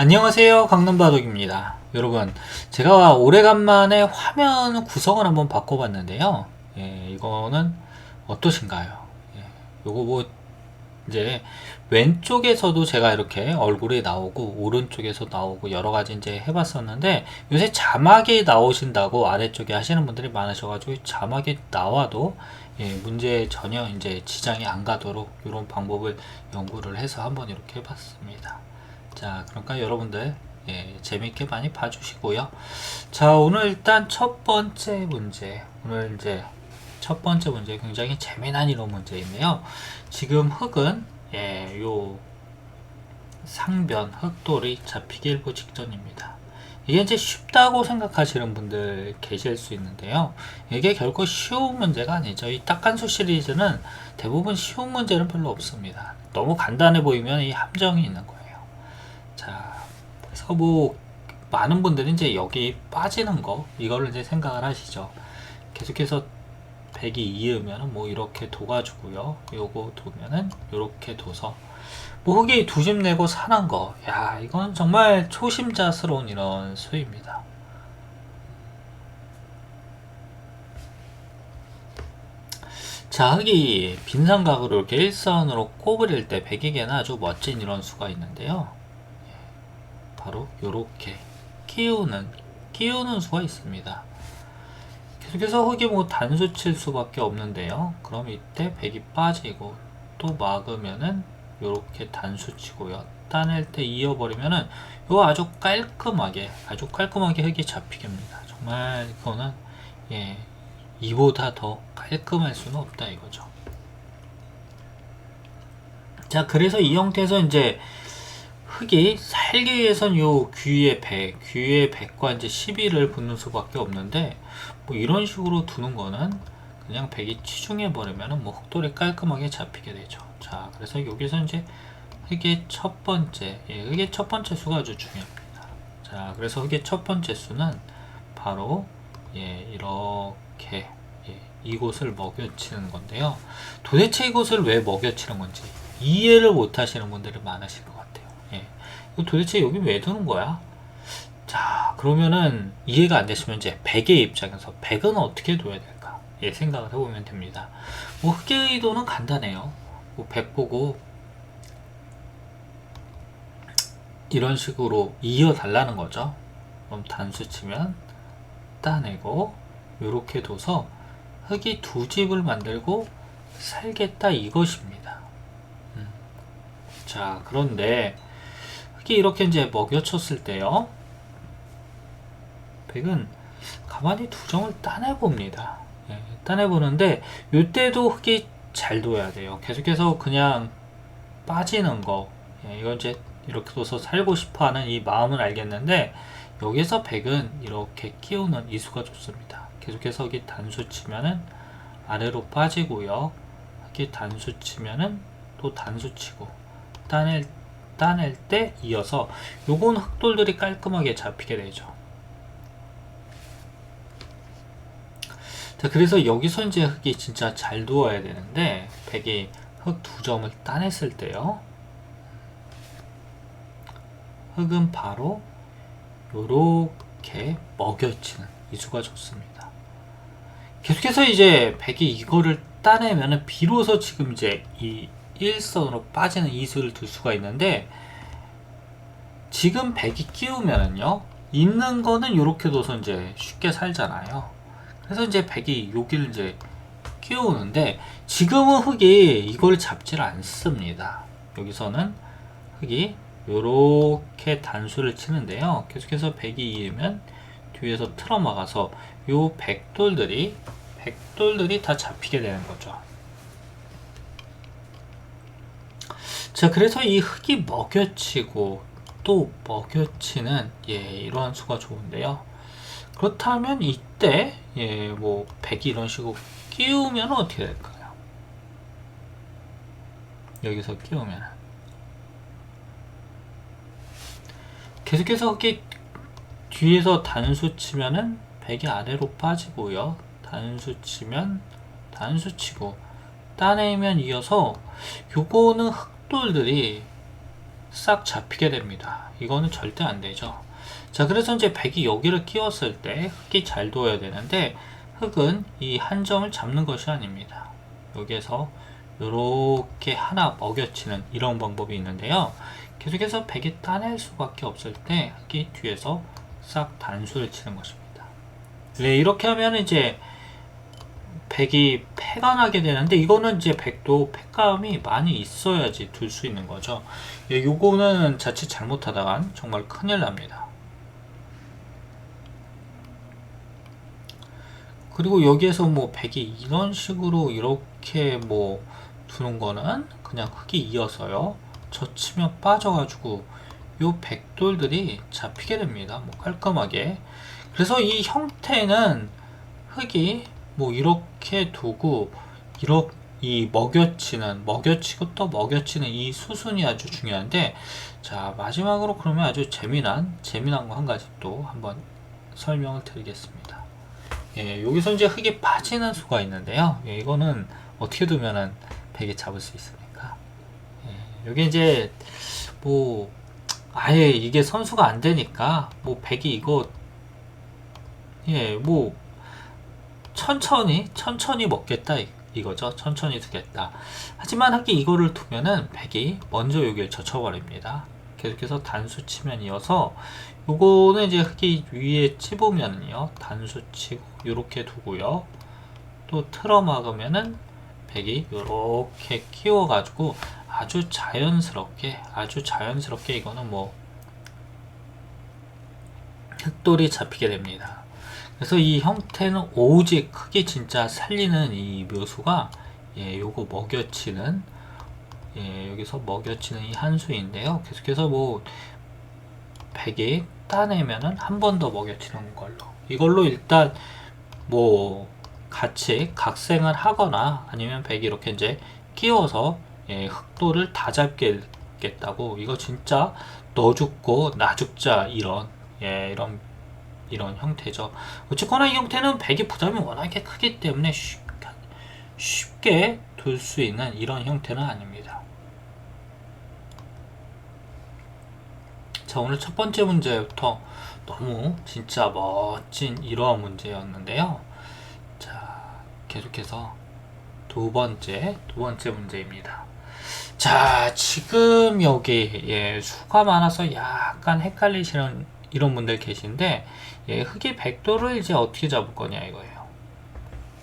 안녕하세요. 강남바둑입니다. 여러분 제가 오래간만에 화면 구성을 한번 바꿔봤는데요. 예, 이거는 어떠신가요? 예, 요거 뭐 이제 왼쪽에서도 제가 이렇게 얼굴이 나오고 오른쪽에서 나오고 여러 가지 이제 해봤었는데 요새 자막이 나오신다고 아래쪽에 하시는 분들이 많으셔가지고 자막이 나와도 예, 문제 전혀 이제 지장이 안 가도록 이런 방법을 연구를 해서 한번 이렇게 해봤습니다. 자, 그러니까 여러분들 예, 재밌게 많이 봐주시고요. 자, 오늘 일단 첫 번째 문제. 오늘 이제 첫 번째 문제 굉장히 재미난 이런 문제인데요. 지금 흙은 예, 요 상변 흙돌이 잡히기 일보 직전입니다. 이게 이제 쉽다고 생각하시는 분들 계실 수 있는데요. 이게 결코 쉬운 문제가 아니죠. 이 딱한수 시리즈는 대부분 쉬운 문제는 별로 없습니다. 너무 간단해 보이면 이 함정이 있는 거예요. 자, 그래서 뭐 많은 분들이 이제 여기 빠지는 거 이거를 이제 생각을 하시죠. 계속해서 100이 이으면 뭐 이렇게 둬가지고요. 요거 두면은 이렇게 둬서 뭐 흙이 두집 내고 사는 거. 야, 이건 정말 초심자스러운 이런 수입니다. 자, 흙이 빈상각으로 이렇게 일선으로 꼬부릴 때 백에게는 아주 멋진 이런 수가 있는데요. 바로 요렇게 끼우는 끼우는 수가 있습니다. 계속해서 흙이 뭐 단수 칠 수밖에 없는데요. 그럼 이때 백이 빠지고 또 막으면은 요렇게 단수 치고요. 따낼 때 이어버리면은 요 아주 깔끔하게 아주 깔끔하게 흙이 잡히겠습니다. 정말 이거는 예 이보다 더 깔끔할 수는 없다 이거죠. 자 그래서 이 형태에서 이제 흙이 살기 위해선 요 귀의 100, 귀의 100과 이제 12를 붙는 수밖에 없는데 뭐 이런 식으로 두는 거는 그냥 100이 치중해 버리면은 뭐 흙돌이 깔끔하게 잡히게 되죠. 자, 그래서 여기서 이제 흙의 첫 번째, 예, 흙의 첫 번째 수가 아주 중요합니다. 자, 그래서 흙의 첫 번째 수는 바로 예, 이렇게 예, 이곳을 먹여치는 건데요. 도대체 이곳을 왜 먹여치는 건지 이해를 못 하시는 분들이 많으실 것 같아요. 예. 도대체 여기 왜 두는 거야? 자, 그러면은 이해가 안 되시면 이제 백의 입장에서 백은 어떻게 둬야 될까? 예, 생각을 해보면 됩니다. 뭐 흑의 의도는 간단해요. 뭐1 보고 이런 식으로 이어달라는 거죠. 그럼 단수 치면 따내고 이렇게 둬서 흙이 두 집을 만들고 살겠다 이것입니다. 음. 자 그런데 흙이 이렇게 이제 먹여쳤을 때요. 백은 가만히 두 점을 따내봅니다. 예, 따내보는데 이때도 흙이 잘 둬야 돼요. 계속해서 그냥 빠지는 거. 예, 이건 이제 이렇게 둬서 살고 싶어 하는 이 마음은 알겠는데, 여기서 100은 이렇게 끼우는 이수가 좋습니다. 계속해서 여기 단수 치면은 아래로 빠지고요. 여기 단수 치면은 또 단수 치고, 따낼, 따낼 때 이어서 요건 흑돌들이 깔끔하게 잡히게 되죠. 자, 그래서 여기서 이제 흙이 진짜 잘 두어야 되는데, 백이 흙 두 점을 따냈을 때요. 흙은 바로 요렇게 먹여치는 이수가 좋습니다. 계속해서 이제 백이 이거를 따내면은 비로소 지금 이제 이 일선으로 빠지는 이수를 둘 수가 있는데, 지금 백이 끼우면은요, 있는 거는 이렇게 둬서 이제 쉽게 살잖아요. 그래서 이제 백이 여기를 이제 끼우는데 지금은 흙이 이걸 잡지를 않습니다. 여기서는 흙이 이렇게 단수를 치는데요. 계속해서 백이 이으면 뒤에서 틀어 막아서 요 백돌들이 백돌들이 다 잡히게 되는 거죠. 자, 그래서 이 흙이 먹여치고 또 먹여치는 예, 이러한 수가 좋은데요. 그렇다면 이때 예, 뭐 100이 이런 식으로 끼우면 어떻게 될까요? 여기서 끼우면 계속해서 이렇게 뒤에서 단수 치면은 100이 아래로 빠지고요. 단수 치면 단수 치고 따내면 이어서 요거는 흑돌들이 싹 잡히게 됩니다. 이거는 절대 안 되죠. 자, 그래서 이제 백이 여기를 끼웠을 때 흙이 잘 둬야 되는데 흙은 이 한 점을 잡는 것이 아닙니다. 여기에서 이렇게 하나 먹여치는 이런 방법이 있는데요. 계속해서 백이 따낼 수밖에 없을 때 흙이 뒤에서 싹 단수를 치는 것입니다. 네, 이렇게 하면 이제 백이 패가 나게 되는데 이거는 이제 백도 패감이 많이 있어야지 둘 수 있는 거죠. 예, 요거는 자칫 잘못하다간 정말 큰일 납니다. 그리고 여기에서 뭐 백이 이런 식으로 이렇게 뭐 두는 거는 그냥 흙이 이어서요. 젖히면 빠져가지고 요 백돌들이 잡히게 됩니다. 뭐 깔끔하게. 그래서 이 형태는 흙이 뭐 이렇게 두고 이렇게 이 먹여치는 먹여치고 또 먹여치는 이 수순이 아주 중요한데 자 마지막으로 그러면 아주 재미난 재미난 거 한 가지 또 한번 설명을 드리겠습니다. 예, 여기서 이제 흙이 빠지는 수가 있는데요. 예, 이거는 어떻게 두면은 베개 잡을 수 있습니까? 예, 여기 이제 뭐 아예 이게 선수가 안 되니까 뭐 백이 이거 예뭐 천천히 천천히 먹겠다 이- 이거죠. 천천히 두겠다. 하지만 하기 이거를 두면은 백이 먼저 여기를 젖혀버립니다. 계속해서 단수 치면 이어서 요거는 이제 흙이 위에 찝으면요 단수 치고 요렇게 두고요. 또 틀어 막으면은 백이 요렇게 끼워 가지고 아주 자연스럽게 아주 자연스럽게 이거는 뭐 흙돌이 잡히게 됩니다 그래서 이 형태는 오직 크게 진짜 살리는 이 묘수가 예, 요거 먹여치는 예, 여기서 먹여치는 이 한수인데요. 계속해서 뭐 백이 따내면은 한 번 더 먹여치는 걸로 이걸로 일단 뭐 같이 각생을 하거나 아니면 백이 이렇게 이제 끼워서 예, 흑도를 다 잡겠다고 이거 진짜 너 죽고 나 죽자 이런 예, 이런 이런 형태죠. 어쨌거나 이 형태는 백의 부담이 워낙에 크기 때문에 쉽, 쉽게 둘 수 있는 이런 형태는 아닙니다. 자, 오늘 첫 번째 문제부터 너무 진짜 멋진 이러한 문제였는데요. 자, 계속해서 두 번째, 두 번째 문제입니다. 자, 지금 여기, 예, 수가 많아서 약간 헷갈리시는 이런 분들 계신데, 예, 흙의 백도를 이제 어떻게 잡을 거냐 이거예요.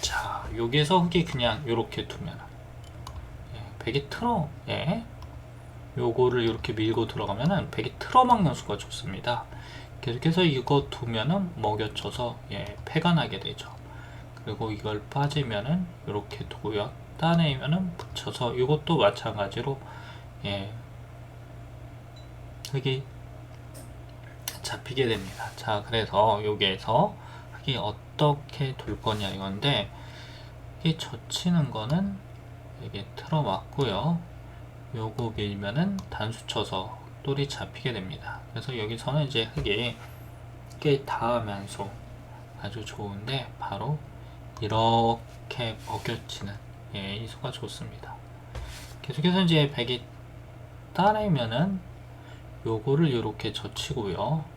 자, 여기에서 흙이 그냥 이렇게 두면, 예, 백이 틀어, 예, 요거를 이렇게 밀고 들어가면은 백이 틀어막는 수가 좋습니다. 계속해서 이거 두면은 먹여쳐서 예, 패가 나게 되죠. 그리고 이걸 빠지면은 이렇게 두고요. 따내면은 붙여서 이것도 마찬가지로 예, 흙이 잡히게 됩니다. 자, 그래서 여기에서 흙이 어떻게 돌 거냐 이건데 이 젖히는 거는 이게 틀어막고요. 요거 밀면은 단수 쳐서 똘이 잡히게 됩니다. 그래서 여기서는 이제 흙이 꽤 닿으면서 아주 좋은데 바로 이렇게 먹여치는 예, 이 수가 좋습니다. 계속해서 이제 백이 따내면은 요거를 이렇게 젖히고요.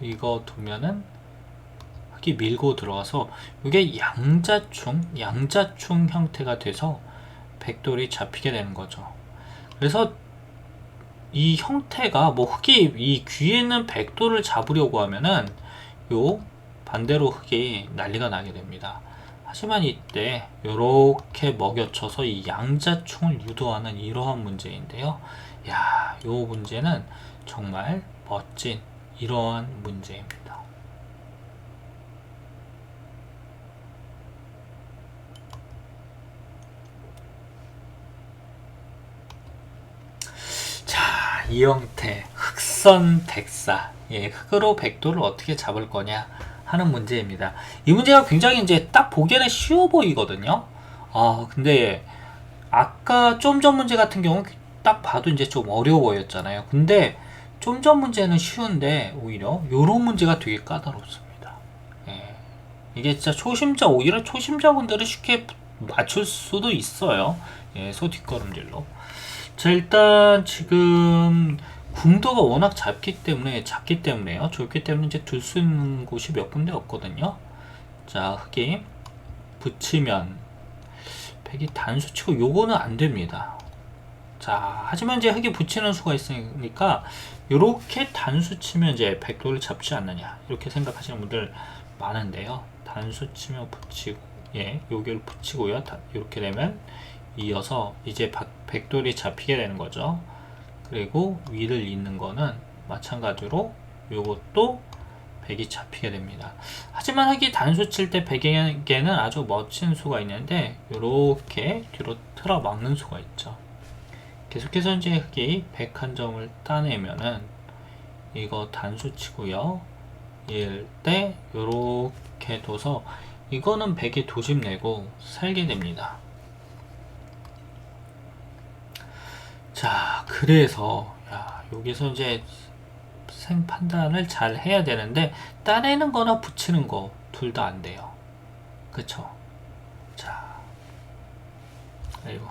이거 두면은 흙이 밀고 들어가서 이게 양자충, 양자충 형태가 돼서 백돌이 잡히게 되는 거죠. 그래서 이 형태가 뭐 흙이 이 귀에 있는 백돌을 잡으려고 하면은 요 반대로 흙이 난리가 나게 됩니다. 하지만 이때 이렇게 먹여쳐서 이 양자충을 유도하는 이러한 문제인데요. 야, 요 문제는 정말 멋진 이러한 문제입니다. 자, 이 형태 흑선 백사. 예, 흑으로 백도를 어떻게 잡을 거냐 하는 문제입니다. 이 문제가 굉장히 이제 딱 보기에는 쉬워 보이거든요. 아, 근데 아까 좀 전 문제 같은 경우 딱 봐도 이제 좀 어려워 보였잖아요. 근데 좀 전 문제는 쉬운데 오히려 요런 문제가 되게 까다롭습니다. 예. 이게 진짜 초심자 오히려 초심자분들은 쉽게 맞출 수도 있어요. 예, 소 뒷걸음질로. 자 일단 지금 궁도가 워낙 작기 때문에 작기 때문에요. 좁기 때문에 이제 둘 수 있는 곳이 몇 군데 없거든요. 자 흑이 붙이면 백이 단수 치고 요거는 안 됩니다. 자 하지만 이제 흑이 붙이는 수가 있으니까 요렇게 단수 치면 이제 백도를 잡지 않느냐 이렇게 생각하시는 분들 많은데요. 단수 치면 붙이고 예 요기를 붙이고요. 다, 이렇게 되면 이어서 이제 박- 백돌이 잡히게 되는 거죠. 그리고 위를 잇는 거는 마찬가지로 요것도 백이 잡히게 됩니다. 하지만 흑이 단수 칠 때 백에게는 아주 멋진 수가 있는데 요렇게 뒤로 틀어 막는 수가 있죠. 계속해서 이제 흑이 101점을 따내면은 이거 단수 치고요. 이럴 때 요렇게 둬서 이거는 백이 도집 내고 살게 됩니다. 자, 그래서 야, 여기서 이제 생 판단을 잘 해야 되는데 따내는 거나 붙이는 거 둘 다 안 돼요. 그쵸? 자, 그리고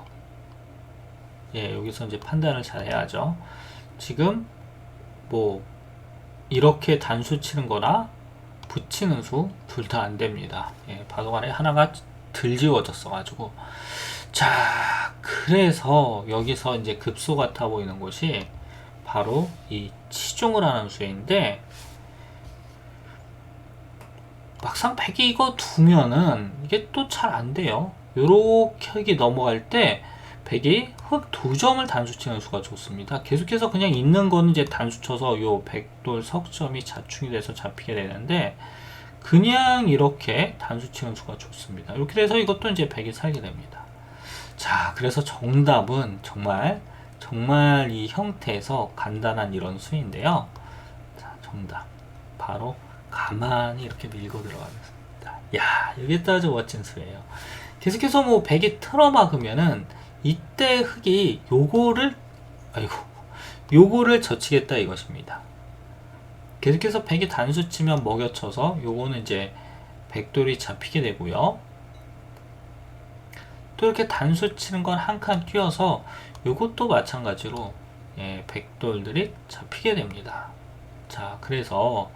예, 여기서 이제 판단을 잘 해야죠. 지금 뭐 이렇게 단수 치는 거나 붙이는 수 둘 다 안 됩니다. 예, 바둑안에 하나가 들 지워졌어 가지고 자, 그래서 여기서 이제 급소 같아 보이는 곳이 바로 이 치중을 하는 수인데 막상 백이 이거 두면은 이게 또 잘 안 돼요. 요렇게 넘어갈 때 백이 흑 두 점을 단수 치는 수가 좋습니다. 계속해서 그냥 있는 거는 이제 단수 쳐서 요 백돌 석점이 자충이 돼서 잡히게 되는데 그냥 이렇게 단수 치는 수가 좋습니다. 이렇게 돼서 이것도 이제 백이 살게 됩니다. 자, 그래서 정답은 정말 정말 이 형태에서 간단한 이런 수인데요. 자, 정답 바로 가만히 이렇게 밀고 들어가겠습니다. 야, 이게 또 아주 멋진 수예요. 계속해서 뭐 백이 틀어 막으면은 이때 흑이 요거를 아이고 요거를 젖히겠다 이것입니다. 계속해서 백이 단수 치면 먹여쳐서 요거는 이제 백돌이 잡히게 되고요. 또 이렇게 단수 치는 건 한 칸 뛰어서 요것도 마찬가지로 예, 백돌들이 잡히게 됩니다. 자, 그래서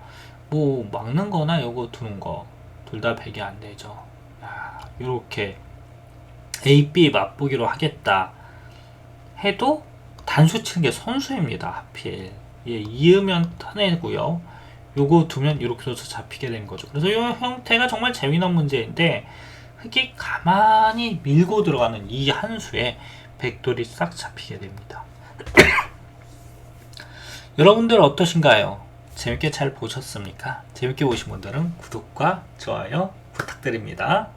뭐 막는 거나 요거 두는 거 둘 다 백이 안 되죠. 야, 요렇게 A, B 맛보기로 하겠다 해도 단수 치는 게 선수입니다. 하필. 예, 이으면 타내고요. 요거 두면 이렇게 둬서 잡히게 된 거죠. 그래서 이 형태가 정말 재미난 문제인데 흑이 가만히 밀고 들어가는 이 한 수에 백돌이 싹 잡히게 됩니다. 여러분들 어떠신가요? 재밌게 잘 보셨습니까? 재밌게 보신 분들은 구독과 좋아요 부탁드립니다.